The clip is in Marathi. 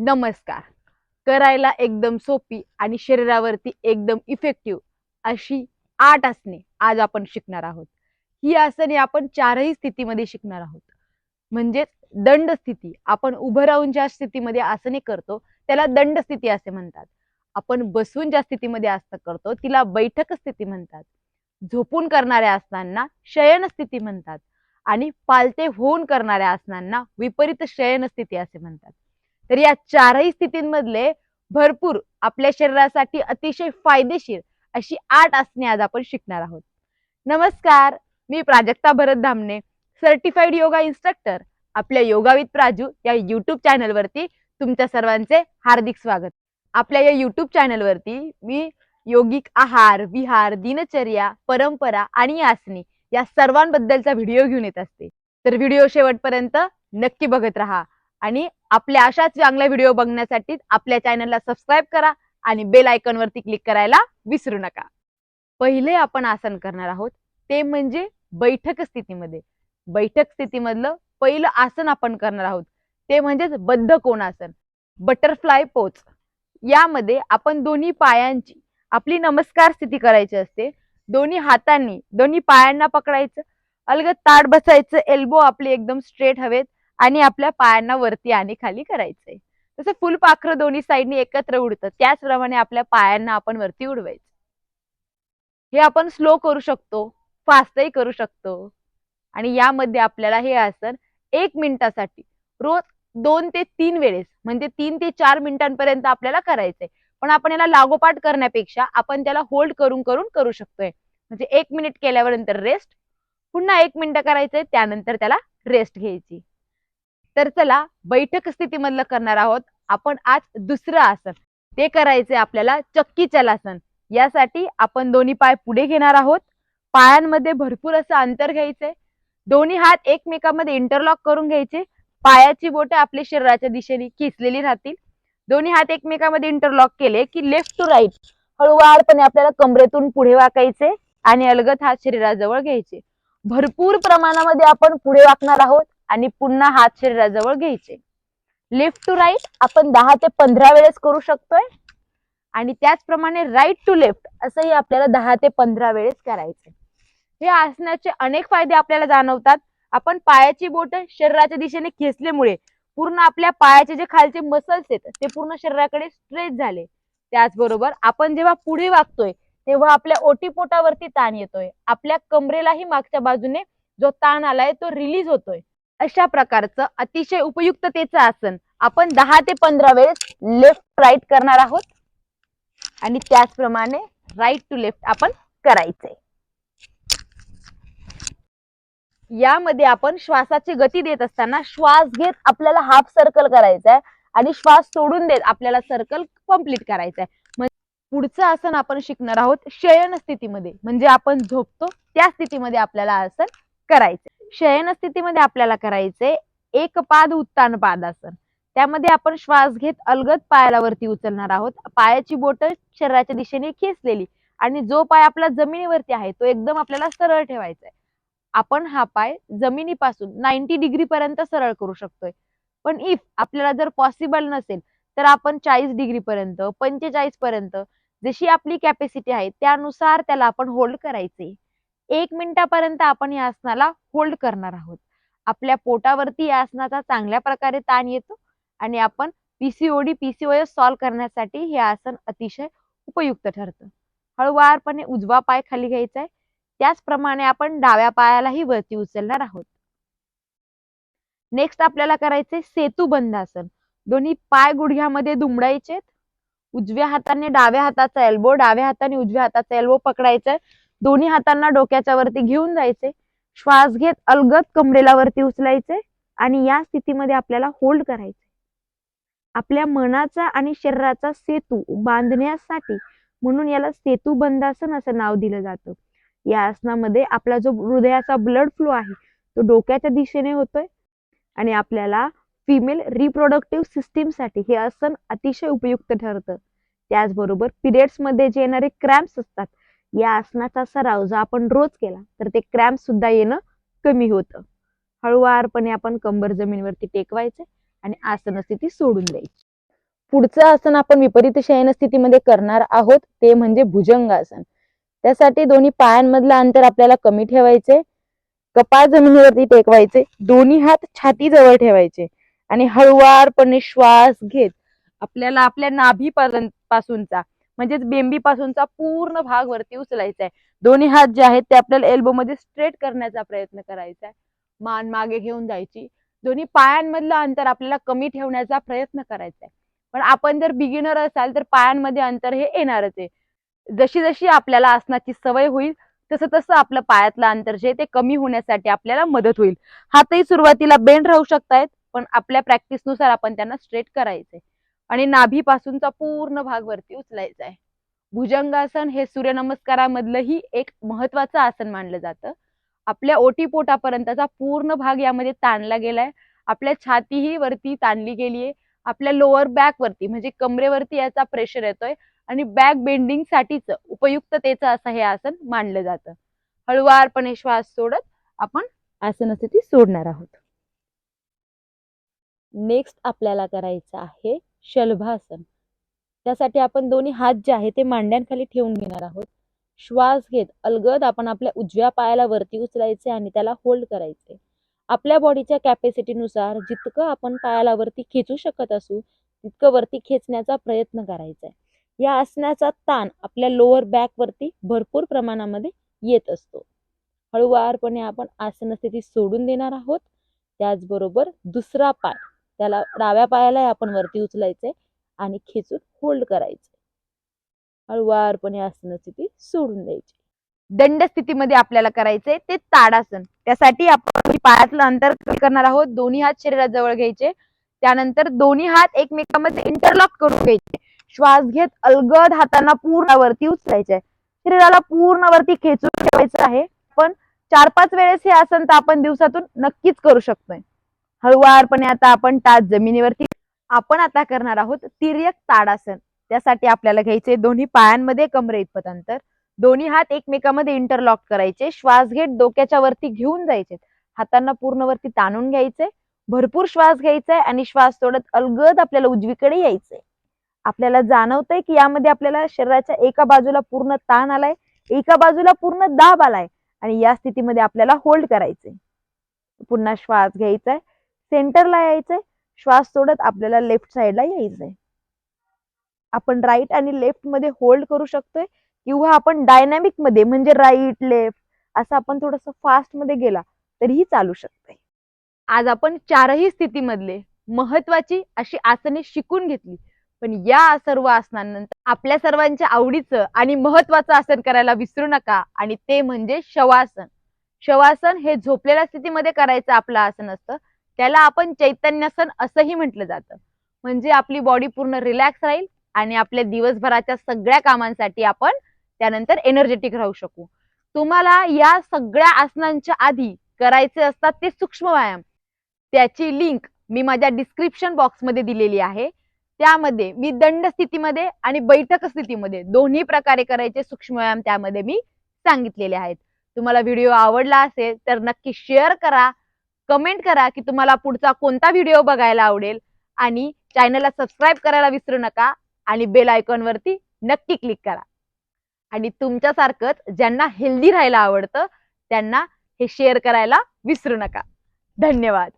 नमस्कार. करायला एकदम सोपी आणि शरीरावरती एकदम इफेक्टिव्ह अशी आठ आसने आज आपण शिकणार आहोत. ही आसने आपण चारही स्थितीमध्ये शिकणार आहोत. म्हणजेच दंड स्थिती. आपण उभं राहून ज्या स्थितीमध्ये आसने करतो त्याला दंड स्थिती असे म्हणतात. आपण बसून ज्या स्थितीमध्ये आसन करतो तिला बैठक स्थिती म्हणतात. झोपून करणाऱ्या आसनांना शयन स्थिती म्हणतात. आणि पालते होऊन करणाऱ्या आसनांना विपरीत शयन स्थिती असे म्हणतात. तर या चारही स्थितींमधले भरपूर आपल्या शरीरासाठी अतिशय फायदेशीर अशी आठ आसने आज आपण शिकणार आहोत. नमस्कार मी प्राजक्ता भरत धामणे सर्टिफाईड योगा इन्स्ट्रक्टर आपल्या योगाविद प्राजू या युट्यूब चॅनलवरती तुमच्या सर्वांचे हार्दिक स्वागत. आपल्या या युट्यूब चॅनलवरती मी योगिक आहार विहार दिनचर्या परंपरा आणि आसने या सर्वांबद्दलचा व्हिडिओ घेऊन येत असते. तर व्हिडिओ शेवटपर्यंत नक्की बघत राहा. आणि आपल्या अशाच चांगल्या व्हिडिओ बघण्यासाठी आपल्या चॅनलला सबस्क्राईब करा आणि बेल आयकॉनवरती क्लिक करायला विसरू नका. पहिले आपण आसन करणार आहोत ते म्हणजे बैठक स्थितीमध्ये. बैठक स्थितीमधलं पहिलं आसन आपण करणार आहोत ते म्हणजेच बद्ध कोणासन बटरफ्लाय पोच यामध्ये आपण दोन्ही पायांची आपली नमस्कार स्थिती करायची असते. दोन्ही हातांनी दोन्ही पायांना पकडायचं. अलगद ताट बसायचं एल्बो आपले एकदम स्ट्रेट हवेत. आणि आपल्या पायांना वरती आणि खाली करायचंय. तसं फुलपाखरं दोन्ही साईडनी एकत्र उडतं. त्याचप्रमाणे आपल्या पायांना आपण वरती उडवायचं. हे आपण स्लो करू शकतो फास्टही करू शकतो. आणि यामध्ये आपल्याला हे आसन एक मिनिटासाठी रोज दोन ते तीन वेळेस म्हणजे तीन ते चार मिनिटांपर्यंत आपल्याला करायचंय. पण आपण याला लागोपाठ करण्यापेक्षा आपण त्याला होल्ड करून करून करू शकतोय. म्हणजे एक मिनिट केल्यावर नंतर रेस्ट पुन्हा एक मिनिट करायचंय त्यानंतर त्याला रेस्ट घ्यायची. तर चला बैठक स्थितीमधलं करणार आहोत. आपण आज दुसरं आसन. ते करायचे आपल्याला चक्की चलासन यासाठी आपण दोन्ही पाय पुढे घेणार आहोत. पायांमध्ये भरपूर असं अंतर घ्यायचंय. दोन्ही हात एकमेकांमध्ये इंटरलॉक करून घ्यायचे. पायाची बोटे आपल्या शरीराच्या दिशेने खिचलेली राहतील. दोन्ही हात एकमेकांमध्ये इंटरलॉक केले की लेफ्ट टू राईट हळूवारपणे आपल्याला कमरेतून पुढे वाकायचे आणि अलगद हात शरीराजवळ घ्यायचे. भरपूर प्रमाणामध्ये आपण पुढे वाकणार आहोत. आणि पुन्हा हात शरीराजवळ घ्यायचे. लेफ्ट टू राईट आपण दहा ते पंधरा वेळेस करू शकतोय. आणि त्याचप्रमाणे राईट टू लेफ्ट असंही आपल्याला दहा ते पंधरा वेळेस करायचे हे आसनाचे अनेक फायदे आपल्याला जाणवतात. आपण पायाची बोट शरीराच्या दिशेने खेचल्यामुळे पूर्ण आपल्या पायाचे जे खालचे मसल्स आहेत ते पूर्ण शरीराकडे स्ट्रेच झाले. त्याचबरोबर आपण जेव्हा पुढे वागतोय तेव्हा आपल्या ओटीपोटावरती ताण येतोय. आपल्या कमरेलाही मागच्या बाजूने जो ताण आलाय तो रिलीज होतोय. अशा प्रकारचं अतिशय उपयुक्ततेचं आसन आपण दहा ते पंधरा वेळेस लेफ्ट राईट करणार आहोत. आणि त्याचप्रमाणे राईट टू लेफ्ट आपण करायचंय. यामध्ये आपण श्वासाची गती देत असताना श्वास घेत आपल्याला हाफ सर्कल करायचा आहे आणि श्वास सोडून देत आपल्याला सर्कल कंप्लीट करायचा आहे म्हणजे पुढचं आसन आपण शिकणार आहोत शयन स्थितीमध्ये म्हणजे आपण झोपतो त्या स्थितीमध्ये आपल्याला आसन करायचंय. शयन स्थितीमध्ये आपल्याला करायचंय एक पाद उत्तान पाद आसन त्यामध्ये आपण श्वास घेत अलगद पायाला वरती उचलणार आहोत. पायाची बोट शरीराच्या दिशेने खेचलेली आणि जो पाय आपला जमिनीवरती आहे तो एकदम आपल्याला सरळ ठेवायचा आहे आपण हा पाय जमिनीपासून नाईन्टी डिग्री पर्यंत सरळ करू शकतोय. पण इफ आपल्याला जर पॉसिबल नसेल तर आपण चाळीस डिग्री पर्यंत पंचेचाळीस पर्यंत जशी आपली कॅपॅसिटी आहे त्यानुसार त्याला आपण होल्ड करायचे एक मिनिटापर्यंत आपण या आसनाला होल्ड करणार आहोत. आपल्या पोटावरती या आसनाचा चांगल्या प्रकारे ताण येतो आणि आपण पीसीओडी पीसीओएस सॉल्व करण्यासाठी हे आसन अतिशय उपयुक्त ठरतं. हळूवारपणे उजवा पाय खाली घ्यायचा आहे. त्याचप्रमाणे आपण डाव्या पायालाही वरती उचलणार आहोत. नेक्स्ट आपल्याला करायचे सेतू बंधासन दोन्ही पाय गुडघ्यामध्ये दुमडायचे उजव्या हाताने डाव्या हाताचा एल्बो डाव्या हाताने उजव्या हाताचा एल्बो पकडायचा दोन्ही हातांना डोक्याच्या वरती घेऊन जायचे. श्वास घेत अलगद कमरेला वरती उचलायचे आणि या स्थितीमध्ये आपल्याला होल्ड करायचे. आपल्या मनाचा आणि शरीराचा सेतू बांधण्यासाठी म्हणून याला सेतू बंधासन असं नाव दिलं जातं. या आसनामध्ये आपला जो हृदयाचा ब्लड फ्लो आहे तो डोक्याच्या दिशेने होतोय आणि आपल्याला फिमेल रिप्रोडक्टिव्ह सिस्टीमसाठी हे आसन अतिशय उपयुक्त ठरतं. त्याचबरोबर पिरियड्समध्ये जे येणारे क्रॅम्प्स असतात या आसनाचा सराव जर आपण रोज केला तर ते क्रॅम्प सुद्धा येणं कमी होतं. हळूवारपणे आपण कंबर जमिनीवरती टेकवायचे आणि आसन स्थिती सोडून द्यायची. पुढचं आसन आपण विपरीत शयन स्थितीमध्ये करणार आहोत ते म्हणजे भुजंगासन. त्यासाठी दोन्ही पायांमधलं अंतर आपल्याला कमी ठेवायचे कपाळ जमिनीवरती टेकवायचे दोन्ही हात छाती जवळ ठेवायचे आणि हळुवारपणे श्वास घेत आपल्याला आपल्या नाभीपर्यंत पासूनचा म्हणजेच बेंबी पासूनचा पूर्ण भाग वरती उचलायचा आहे दोन्ही हात जे आहेत ते आपल्याला एल्बो मध्ये स्ट्रेट करण्याचा प्रयत्न करायचा आहे मान मागे घेऊन जायची. दोन्ही पायांमधलं अंतर आपल्याला कमी ठेवण्याचा प्रयत्न करायचा आहे पण आपण जर बिगिनर असाल तर पायांमध्ये अंतर हे येणारच आहे जशी जशी आपल्याला आसनाची सवय होईल तसं तसं आपलं पायातलं अंतर जे आहे ते कमी होण्यासाठी आपल्याला मदत होईल. हातही सुरुवातीला बेंड राहू शकतायत पण आपल्या प्रॅक्टिसनुसार आपण त्यांना स्ट्रेट करायचंय. आणि नाभीपासूनचा पूर्ण भाग वरती उचलायचा आहे. भुजंगासन हे सूर्यनमस्कारामधलंही एक महत्वाचं आसन मानलं जातं. आपल्या ओटीपोटापर्यंतचा पूर्ण भाग यामध्ये ताणला गेलाय. आपल्या छातीही वरती ताणली गेली आहे. आपल्या लोअर बॅक वरती म्हणजे कमरेवरती याचा प्रेशर येतोय आणि बॅक बेंडिंग साठीच उपयुक्ततेचं असं हे आसन मानलं जातं. हळुवारपणे श्वास सोडत आपण आसनस्थिती सोडणार आहोत. नेक्स्ट आपल्याला करायचं आहे शलभासन. त्यासाठी आपण दोन्ही हात जे आहे ते मांड्यांखाली ठेवून घेणार आहोत. श्वास घेत अलगद आपण आपल्या उजव्या पायाला वरती उचलायचे आणि त्याला होल्ड करायचे. आपल्या बॉडीच्या कॅपॅसिटीनुसार जितकं आपण पायाला वरती खेचू शकत असू तितकं वरती खेचण्याचा प्रयत्न करायचा आहे. या आसनाचा ताण आपल्या लोअर बॅक वरती भरपूर प्रमाणामध्ये येत असतो. हळुवारपणे आपण आसन स्थिती सोडून देणार आहोत. त्याचबरोबर दुसरा पाय त्याला डाव्या पायाला आपण वरती उचलायचंय आणि खेचून होल्ड करायचे हळुवारपणे आसन स्थिती सोडून द्यायची. दंड स्थितीमध्ये आपल्याला करायचंय ते ताडासन. त्यासाठी आपण पायातलं अंतर कमी करणार आहोत. दोन्ही हात शरीराजवळ घ्यायचे. त्यानंतर दोन्ही हात एकमेकांमध्ये इंटरलॉक करून घ्यायचे. श्वास घेत अलगद हातांना पूर्ण वरती उचलायचे शरीराला पूर्ण वरती खेचून ठेवायचं आहे. पण चार पाच वेळेस हे आसन तर आपण दिवसातून नक्कीच करू शकतोय. हळुवारपणे आता आपण ताज जमिनीवरती आपण आता करणार आहोत तिर्यक ताडासन. त्यासाठी आपल्याला घ्यायचे दोन्ही पायांमध्ये कमरे इतपत अंतर. दोन्ही हात एकमेकांमध्ये इंटरलॉक करायचे. श्वास घेत डोक्याच्या वरती घेऊन जायचे. हातांना पूर्ण वरती ताणून घ्यायचे. भरपूर श्वास घ्यायचाय आणि श्वास सोडत अलगद आपल्याला उजवीकडे यायचंय आपल्याला जाणवतंय की यामध्ये आपल्याला शरीराच्या एका बाजूला पूर्ण ताण आलाय एका बाजूला पूर्ण दाब आलाय आणि या स्थितीमध्ये आपल्याला होल्ड करायचंय. पुन्हा श्वास घ्यायचाय. सेंटरला यायचंय श्वास सोडत आपल्याला लेफ्ट साईडला यायचंय. आपण राईट आणि लेफ्टमध्ये होल्ड करू शकतोय किंवा आपण डायनॅमिकमध्ये म्हणजे राईट लेफ्ट असं आपण थोडस फास्टमध्ये गेला तरीही चालू शकतंय. आज आपण चारही स्थितीमधले महत्वाची अशी आसने शिकून घेतली. पण या सर्व आसनांनंतर आपल्या सर्वांच्या आवडीचं आणि महत्वाचं आसन करायला विसरू नका आणि ते म्हणजे शवासन. शवासन हे झोपलेल्या स्थितीमध्ये करायचं आपलं आसन असतं. त्याला आपण चैतन्यासन असंही म्हटलं जातं. म्हणजे आपली बॉडी पूर्ण रिलॅक्स राहील आणि आपल्या दिवसभराच्या सगळ्या कामांसाठी आपण त्यानंतर एनर्जेटिक राहू शकू. तुम्हाला या सगळ्या आसनांच्या आधी करायचे असतात ते सूक्ष्म व्यायाम. त्याची लिंक मी माझ्या डिस्क्रिप्शन बॉक्समध्ये दिलेली आहे. त्यामध्ये मी दंड स्थितीमध्ये आणि बैठक स्थितीमध्ये दोन्ही प्रकारे करायचे सूक्ष्म व्यायाम त्यामध्ये मी सांगितलेले आहेत. तुम्हाला व्हिडिओ आवडला असेल तर नक्की शेअर करा. कमेंट करा की तुम्हाला पुढचा कोणता व्हिडिओ बघायला आवडेल. आणि चॅनलला सबस्क्राईब करायला विसरू नका आणि बेल आयकॉन वरती नक्की क्लिक करा. आणि तुमच्यासारखंच ज्यांना हेल्दी राहायला आवडतं त्यांना हे शेअर करायला विसरू नका. धन्यवाद.